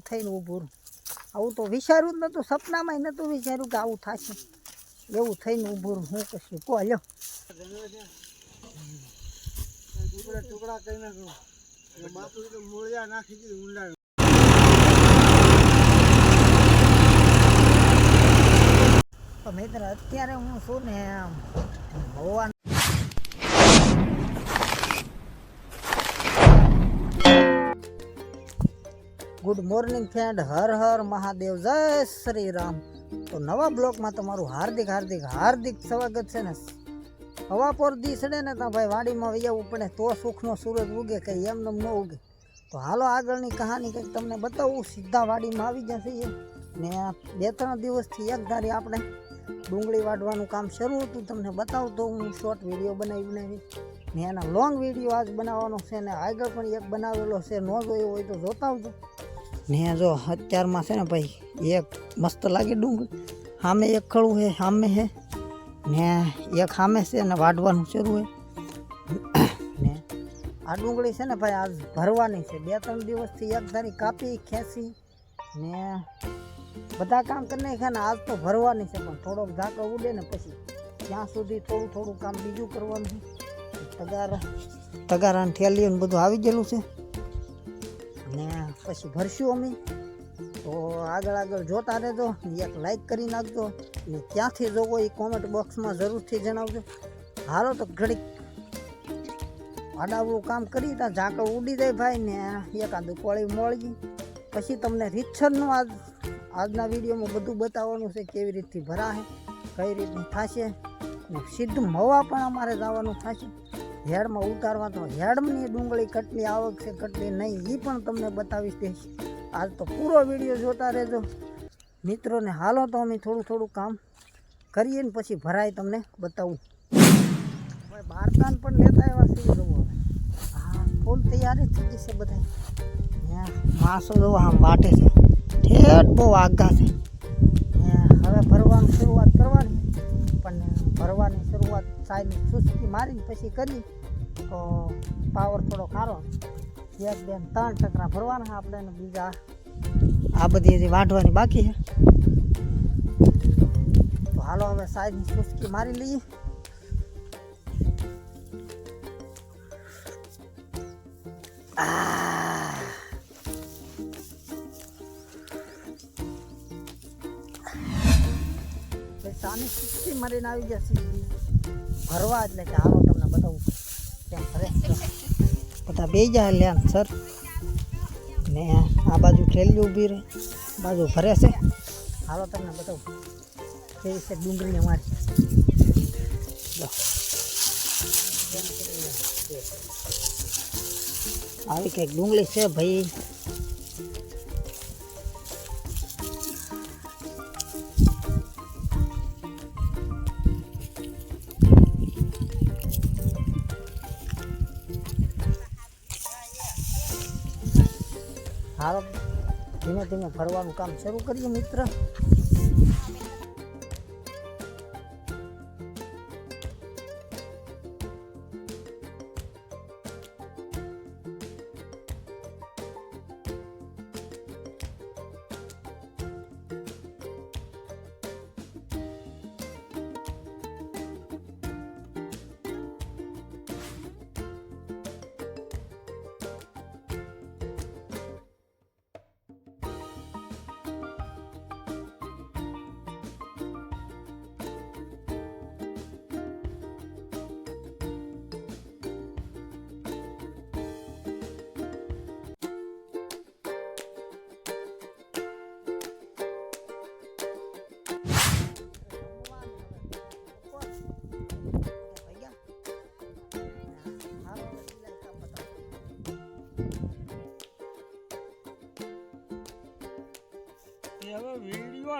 આવું થઈને ઊભું આવું તો વિચાર્યું જ નહોતું સપનામાં નહોતું વિચાર્યું કે આવું થશે. એવું થઈને ઊભું હું કશું. કહો લ્યો. તો મિત્ર, અત્યારે હું છું ને ભગવાન good morning friend Har Har Mahadev. જય શ્રી રામ. તો નવા બ્લોકમાં તમારું હાર્દિક હાર્દિક હાર્દિક સ્વાગત છે ને. હવા પર દી સડે ને તો ભાઈ વાડીમાં વૈયાવું પડે તો સુખનો સૂરજ ઉગે, કંઈ એમને ન ઉગે. તો હાલો આગળની કહાની કંઈક તમને બતાવું. સીધા વાડીમાં આવી જશે ને બે, ત્રણ દિવસથી એક ધારી આપણે ડુંગળી વાઢવાનું કામ શરૂ હતું. તમને બતાવતો હું શોર્ટ વીડિયો બનાવી બનાવી. ને એના લોંગ વીડિયો આજ બનાવવાનો છે ને. આગળ પણ એક બનાવેલો છે. ન જોયો હોય તો જોતા આવજો. ને જો અત્યારમાં છે ને ભાઈ, એક મસ્ત લાગે ડુંગળી સામે એક ખડું છે સામે છે ને એક સામે છે ને વાઢવાનું શરૂ છે ને આ ડુંગળી છે ને ભાઈ, આજ ભરવાની છે. બે ત્રણ દિવસથી એક ધારી કાપી, ખેંચી ને બધા કામ કરી નાખ્યા ને આજ તો ભરવાની છે, પણ થોડોક ઝાકળ ઉડે ને પછી ત્યાં સુધી થોડું થોડું કામ બીજું કરવાનું છે. તગાર તગારા ને થેલી ને બધું આવી ગયેલું છે. ને પછી ભરશું અમે. તો આગળ આગળ જોતા રહેજો એક લાઈક કરી નાખજો, ને ક્યાંથી જોવો એ કોમેન્ટ બોક્સમાં જરૂરથી જણાવજો. હાલો તો ઘડીક આડાવડું કામ કરી ત્યાં ઝાકળ ઉડી જાય ભાઈ, ને એકાદું કોળી મળી પછી તમને રીતસરનું આજ, આજના વિડીયોમાં બધું બતાવવાનું છે કેવી રીતથી ભરાશે, કઈ રીતનું થશે સીધું મવા પણ અમારે જવાનું થશે. હેડમાં ઉતારવા તો હેડની ડુંગળી કેટલી આવક છે, કેટલી નહીં એ પણ તમને બતાવીશ દઈશ આજ તો પૂરો વીડિયો જોતા રહેજો. મિત્રોને હાલો તો અમે થોડું થોડું કામ કરીએ ને પછી ભરાય તમને બતાવું. હવે બારદાન પણ લેતા એવા છે જવું હવે. હા, ફૂલ તૈયારી થઈ જશે બધા ત્યાં માણસો જો આમ વાટે છે. ઠેઠ બહુ આઘા છે. હવે ભરવાની શરૂઆત કરવાની. પણ ભરવાની શરૂઆત સાઈડની સુસ્તી મારીને પછી કરી. તો પાવર થોડો ખારો. એક, બે, ને ત્રણ ટકરા ભરવાના આપણે ને બીજા આ બધી હજી વાઢવાની બાકી છે. તો હાલો હવે સાઈડની સુસ્કી મારી લઈએ. આ. ભાઈ સાની સુસ્તી મારીને આવી ગયા સીધી ભરવા એટલે કે હાલો તમને બતાવું. કેમ ભરે બધા બે જાય લે સર. ને આ બાજુ ઠેલી ઊભી રહે. બાજુ ભરે છે. હાલો તમને બતાવું. કેવી છે ડુંગળી અમારી? લો. આવી કંઈક ડુંગળી છે ભાઈ. હાલો ધીમે ધીમે ફરવાનું કામ શરૂ કરીએ મિત્ર.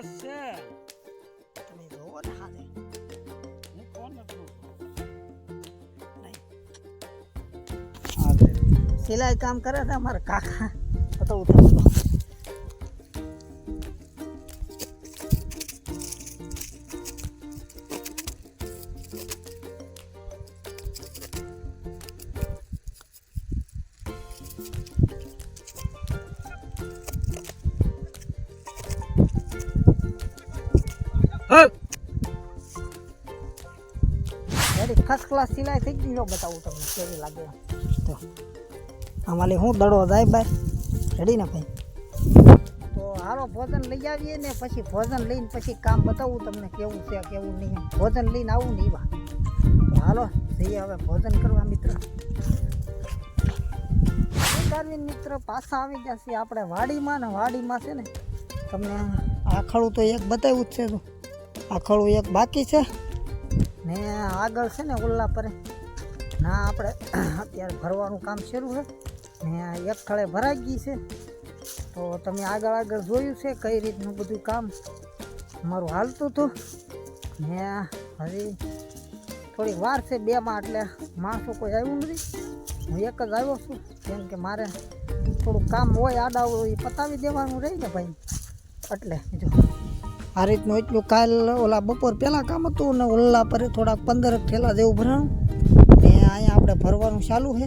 વીડિયો છે. તમે જોવો ને હાલે હું કોણ સિલાઈ કામ કરે છે અમારા કાકા. તો તમને તો. ફર્સ્ટ ક્લાસ સિલાઈ થઈ ગઈ જો બતાવું તમને કેવી લાગે. તો અમારે હું દડો જાય ભાઈ રેડી ને ભાઈ? તો હાલો ભોજન લઈ આવીએ ને પછી ભોજન લઈને પછી કામ બતાવું તમને કેવું છે, કેવું નહીં. ભોજન લઈને આવું ને એવા તો હાલો, જઈએ હવે ભોજન કરવા મિત્ર. મિત્ર પાછા આવી ગયા છે આપણે વાડીમાં ને વાડીમાં છે ને, તમને આખડું તો એક બતાવ્યું જ છે આખડું એક બાકી છે. ને આગળ છે ને ઓલા પરે. ના, આપણે અત્યારે ભરવાનું કામ શરૂ છે. ને એક ખળે ભરાઈ ગઈ છે. તો તમે આગળ આગળ જોયું છે કઈ રીતનું બધું કામ? મારું હાલતું હતું. ને હજી થોડીક વાર છે બેમાં, એટલે માણસો કોઈ આવ્યું નથી. હું એક જ આવ્યો છું, કેમ કે મારે થોડું કામ હોય આડાવડું એ પતાવી દેવાનું રહી ને ભાઈ. એટલે જો આ રીતનું એટલું કાલ ઓલા બપોર પહેલાં કામ હતું ને ઓલા પર થોડાક પંદર ઠેલા જેવું ભરાણું. ને અહીંયા આપણે ભરવાનું ચાલુ છે.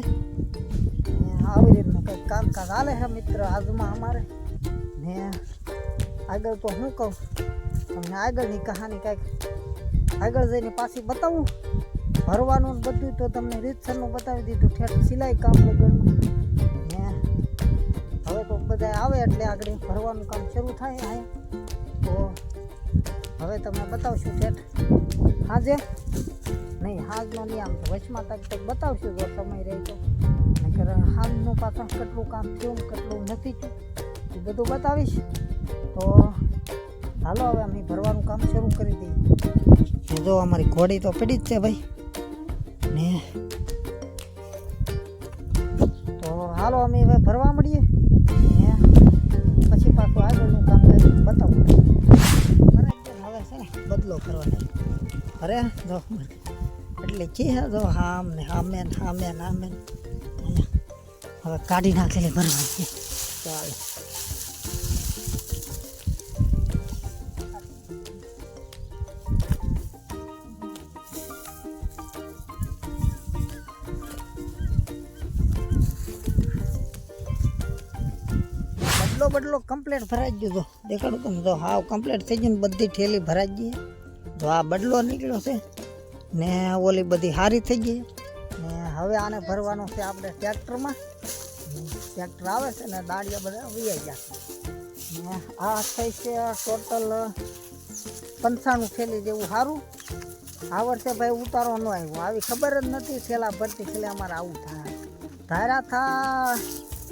આવી રીતનું કંઈક કામકાજ હાલે છે મિત્ર આજમાં અમારે. ને આગળ તો હું કહું, તમને આગળની કહાની કંઈક આગળ જઈને પાછી બતાવું. ભરવાનું બધું તો તમને રીતસરનું બતાવી દીધું, ઠેઠ સિલાઈ કામ લગનનું ને હવે તો બધા આવે એટલે આગળ ભરવાનું કામ શરૂ થાય અહીંયા. તો હવે તમને બતાવશું ઠેઠ હાજે, નહીં હાજનો નહીં આમ તો વચમાં તક તક બતાવશું જો સમય રહે તો. નકર હાજનું પાછું કેટલું કામ થયું કેટલું નથી થયું, એ બધું બતાવીશ. તો હાલો હવે અમે ભરવાનું કામ શરૂ કરી દઈએ. જો અમારી ઘોડી તો પડી જ છે ભાઈ. ને તો હાલો અમે હવે ભરવા મળીએ. પછી પાછું આગળનું કામ બતાવું. કરવાનો અરે જો એટલે કે જો હામ ને હામે ને હામે ને હામે ને અહીંયા હવે કાઢી નાખેલી ભરવાની છે ચાલો બદલો બદલો કમ્પ્લીટ ભરાઈ ગયો તો દેખાડું તમને તો હાવ કમ્પ્લીટ થઈ ગયું ને બધી ઠેલી ભરાઈ ગઈ તો આ બદલો નીકળ્યો છે. ને ઓલી બધી સારી થઈ ગઈ. ને હવે આને ભરવાનો છે આપણે ટ્રેક્ટરમાં. ટ્રેક્ટર આવે છે ને દાળિયા બધા વૈયા ગયા ને આ થઈ છે ટોટલ પંચાણું થેલી જેવું સારું આ વર્ષે ભાઈ ઉતારો ન આવ્યો. આવી ખબર જ નથી થેલા ભરતી થેલી અમારે આવું થાય. ધારા થા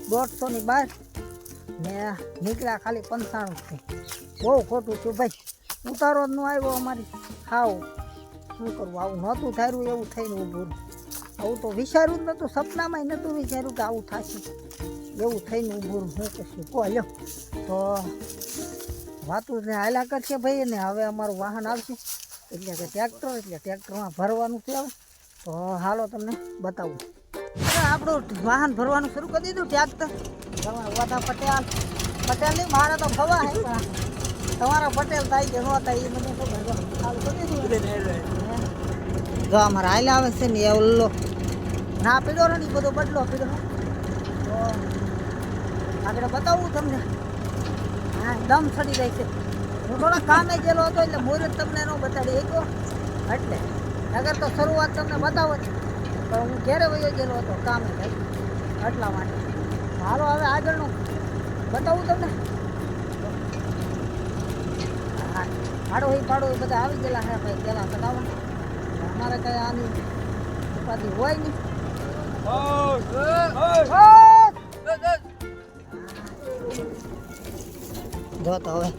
દોઢસોની બાર. ને નીકળ્યા ખાલી પંચાણું છે બહુ ખોટું થયું ભાઈ. ઉતારો જ ન આવ્યો અમારી. હાવ. શું કરવું આવું નહોતું થાર્યું એવું થઈને ઊભું આવું તો વિચાર્યું જ નહોતું, સપનામાંય નહોતું વિચાર્યું કે આવું થશે. એવું થઈને ઊભું. હું કશું કહો, લ્યો. તો વાતું ને હાલા કરશે ભાઈ ને હવે અમારું વાહન આવશે. એટલે કે ટ્રેક્ટર, એટલે ટ્રેક્ટરમાં ભરવાનું છે તો હાલો તમને બતાવું. આપણું વાહન ભરવાનું શરૂ કરી દીધું, ટ્રેક્ટર. વાતા પટેલ. પટેલ નહીં, મારા તો ભવા હે. તમારા પટેલ થાય કે ન થાય એ મને ખબર. જો અમારા હાલ આવે છે ને એ ઓલો ના પીડો ને બધો બદલો પીડો. તો આગળ બતાવું તમને. હા દમ ચડી જાય છે. હું થોડા કામે ગયેલો હતો એટલે મુહૂર્ત તમને ન બતાડી શક્યો. એટલે અગર તો શરૂઆત તમને બતાવો જ. પણ હું ઘેરે વયો ગયેલો હતો કામે ભાઈ એટલા માટે. હાલો હવે આગળનું બતાવું તમને. હા પાડો હોય પાડો હોય બધા આવી ગયેલા હે ભાઈ પેલા બતાવો અમારે કઈ આની ઉપાધિ હોય નહીં. જો તો હવે.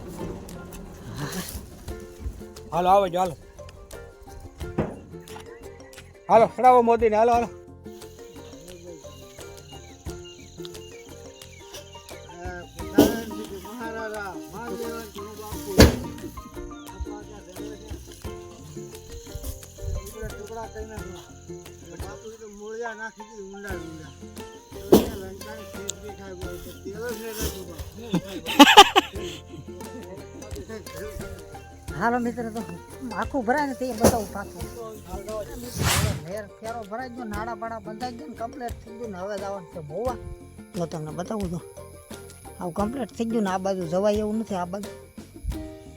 હાલો, આવો જો હાલો હાલો. હાલો મિત્ર, તો આખું ભરાય ને તે બતાવું પાછું. ફેર ફેરો ભરાઈ ગયો, નાડા બાડા બંધાઈ ગયો ને કમ્પ્લેટ થઈ ગયું ને હવે જવાનું છે ભોવા. તો તમને બતાવું તો, આવું કમ્પ્લેટ થઈ ગયું ને આ બાજુ જવાય એવું નથી, આ બાજુ.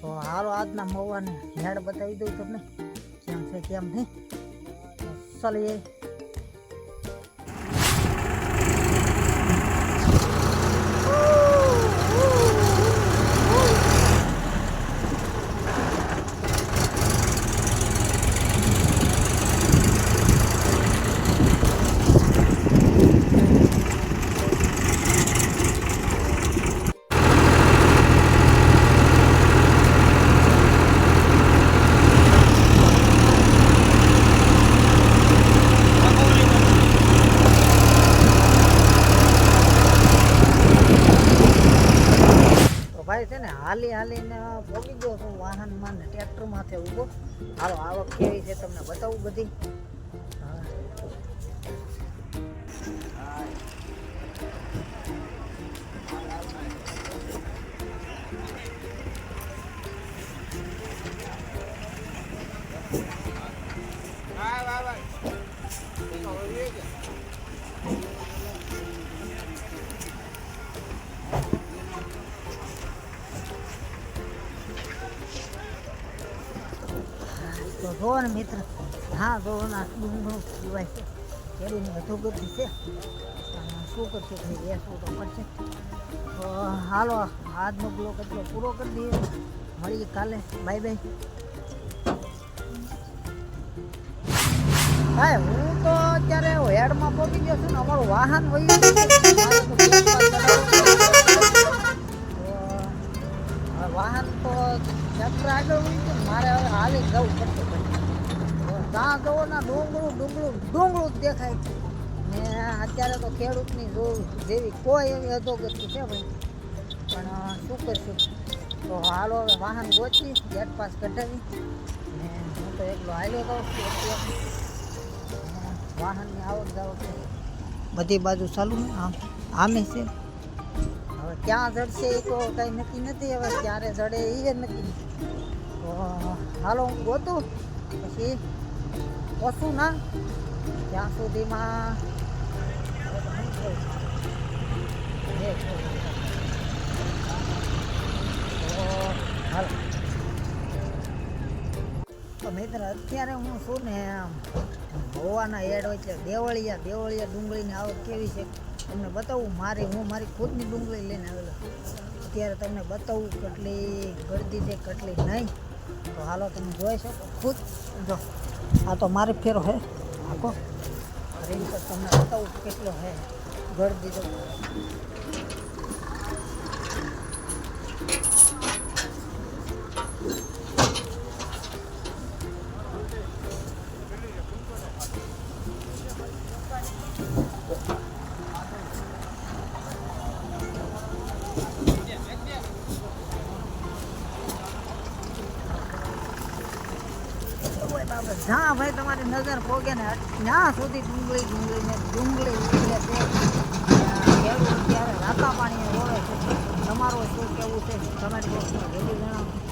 તો હાલો આજના મવાને હેડ બતાવી દઉં તમને. કેમ છે, કેમ નહીં? ચાલીએ તો ભાઈ છે ને હાલી હાલીને ભોગી ગયો છું વાહનમાં ને ટ્રેક્ટરમાંથી ઊભો હાલો, આવક કેવી છે તમને બતાવું બધી. ને મિત્ર. હા, તો ને આ ડુંગળું પીવાય છે કેરીની વધુ ગતિ છે. શું કરશે ભાઈ? શું તો પડશે. તો હાલો, આજનો બ્લોક એટલો પૂરો કરી દઈએ. મળીએ કાલે. Bye bye. ભાઈ, હું તો અત્યારે હેડમાં પહોંચી ગયો છું ને, અમારું વાહન હવે વાહન તો ટ્રેક્ટર આગળ વયું ગયું મારે હવે હાલી જવું પડશે. ત્યાં જવો ના ડુંગળું ડુંગળું ડુંગળું જ દેખાય ને અત્યારે તો ખેડૂતની જો જેવી કોઈ એવી અધોગતિ છે ભાઈ. પણ શું કરશું? તો હાલો હવે વાહન ગોચી ગેટ પાસ કઢાવી. ને હું તો એકલો હાલ્યો જાઉં છું વાહનની આવક જાવક છે. બધી બાજુ ચાલુ આમ, આમે છે. હવે ક્યાં જડશે એ તો કંઈ નક્કી નથી. હવે ક્યારે જડે એ નથી. તો, હાલો હું ગોતું. પછી પશુ ના ત્યાં સુધીમાં તો મિત્ર, અત્યારે હું છું ને આમ ગોવાના એડ છે, દેવળિયા દેવળિયા ડુંગળીની આવક કેવી છે? તમને બતાવું, મારી હું મારી ખુદની ડુંગળી લઈને આવેલો. અત્યારે તમને બતાવું કેટલી ગળદી છે, કેટલી નહીં. તો હાલો, તમે જોઈ શકો, ખુદ જો. આ તો મારે ફેરો હે. આખો પર તમને બતાવું કેટલો હે. ગળદી તો ઓય બાપરે, જ્યાં ભાઈ, તમારી નજર પોગે ને ત્યાં સુધી ડુંગળી ડુંગળી ને ડુંગળી છે, ત્યાં ખેડૂત ત્યારે રાતા પાણીએ રોવે છે, તમારું શું કેવું છે? તમારી વસ્તુ જલ્દી જણાવો.